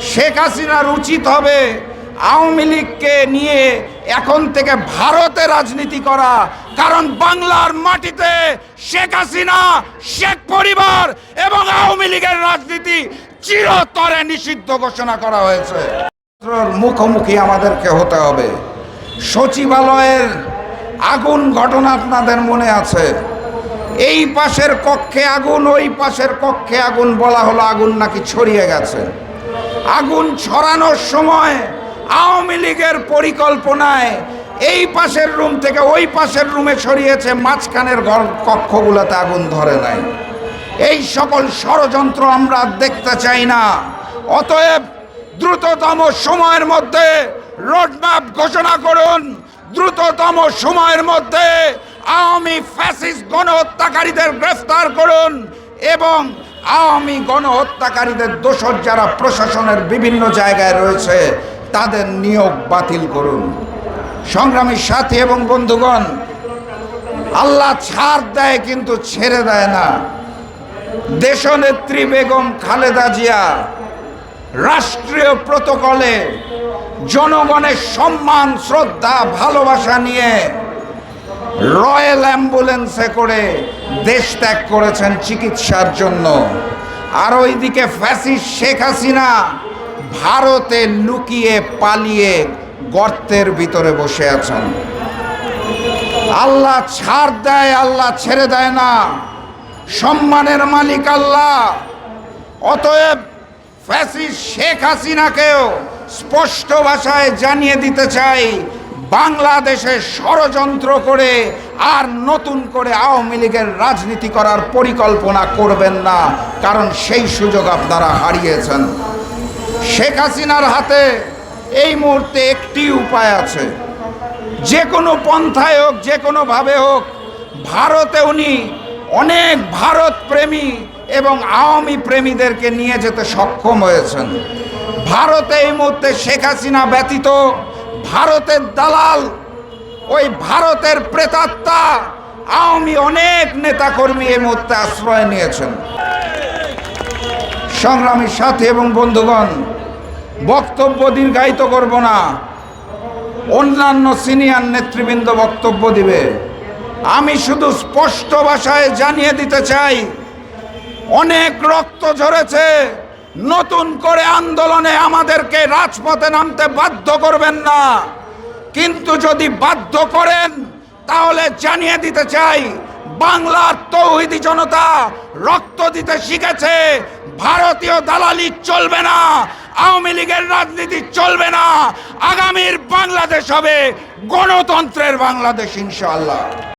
শেখ হাসিনার উচিত হবে আওয়ামী লীগকে নিয়ে এখন থেকে ভারতে রাজনীতি করা। কারণ বাংলার মাটিতে শেখ হাসিনা, শেখ পরিবার এবং আওয়ামী লীগের রাজনীতি চিরতরে নিষিদ্ধ ঘোষণা করা হয়েছে। মুখোমুখি আমাদেরকে হতে হবে। সচিবালয়ের আগুন ঘটনা আপনাদের মনে আছে? এই পাশের কক্ষে আগুন, ওই পাশের কক্ষে আগুন বলা হলো আগুন নাকি ছড়িয়ে গেছে। আগুন ছড়ানোর সময় আওয়ামী লীগের পরিকল্পনায় এই পাশের রুম থেকে ওই পাশের রুমে ছড়িয়েছে মাঝখানের ঘর কক্ষগুলোতে আগুন ধরে নাই। এই সকল ষড়যন্ত্র আমরা দেখতে চাই না। অতএব দ্রুততম সময়ের মধ্যে রোডম্যাপ ঘোষণা করুন। দ্রুততম সময়ের মধ্যে আওয়ামী ফ্যাসিস্ট গণহত্যাকারীদের গ্রেফতার করুন। এবং আওয়ামী গণহত্যাকারীদের দোষর যারা প্রশাসনের বিভিন্ন জায়গায় রয়েছে, তাদের নিয়োগ বাতিল করুন। সংগ্রামী সাথী এবং বন্ধুগণ, আল্লাহ ছাড় দেয় কিন্তু ছেড়ে দেয় না। দেশনেত্রী বেগম খালেদা জিয়া রাষ্ট্রীয় প্রটোকলে জনগণের সম্মান, শ্রদ্ধা, ভালোবাসা নিয়ে রয়্যাল অ্যাম্বুলেন্সে করে দেশ ত্যাগ করেছেন চিকিৎসার জন্য। আর ওইদিকে ফ্যাসিস শেখ হাসিনা ভারতে লুকিয়ে পালিয়ে গর্তের ভিতরে বসে আছেন। আল্লাহ ছাড় দেয়, আল্লাহ ছেড়ে দেয় না। সম্মানের মালিক আল্লাহ। অতএব ফ্যাসিস শেখ হাসিনাকেও স্পষ্ট ভাষায় জানিয়ে দিতে চাই বাংলাদেশে ষড়যন্ত্র করে আর নতুন করে আওয়ামী লীগের রাজনীতি করার পরিকল্পনা করবেন না, কারণ সেই সুযোগ আপনারা হারিয়েছেন। শেখ হাসিনার হাতে এই মুহূর্তে একটি উপায় আছে। যে কোনো পন্থায় হোক, যে কোনোভাবে হোক, ভারতে উনি অনেক ভারত প্রেমী এবং আওয়ামী প্রেমীদেরকে নিয়ে যেতে সক্ষম হয়েছেন। ভারতে এই মুহূর্তে শেখ হাসিনা ব্যতীত ভারতের দালাল, ওই ভারতের প্রেতাত্মা, আওয়ামী অনেক নেতাকর্মী এই মুহূর্তে আশ্রয় নিয়েছেন। সংগ্রামী সাথী এবং বন্ধুগণ, বক্তব্য দিন দীর্ঘায়িত করব না। অন্যান্য সিনিয়র নেতৃবৃন্দ বক্তব্য দিবে। আমি শুধু স্পষ্ট ভাষায় জানিয়ে দিতে চাই, অনেক রক্ত ঝরেছে। নতুন করে আন্দোলনে আমাদেরকে রাজপথে নামতে বাধ্য করবেন না। কিন্তু যদি বাধ্য করেন, তাহলে জানিয়ে দিতে চাই, বাংলার তৌহিদি জনতা রক্ত দিতে শিখেছে, ভারতীয় দালালি চলবে না, আওয়ামী লীগের রাজনীতি চলবে না, আগামীর বাংলাদেশ হবে গণতন্ত্রের বাংলাদেশ ইনশাআল্লাহ।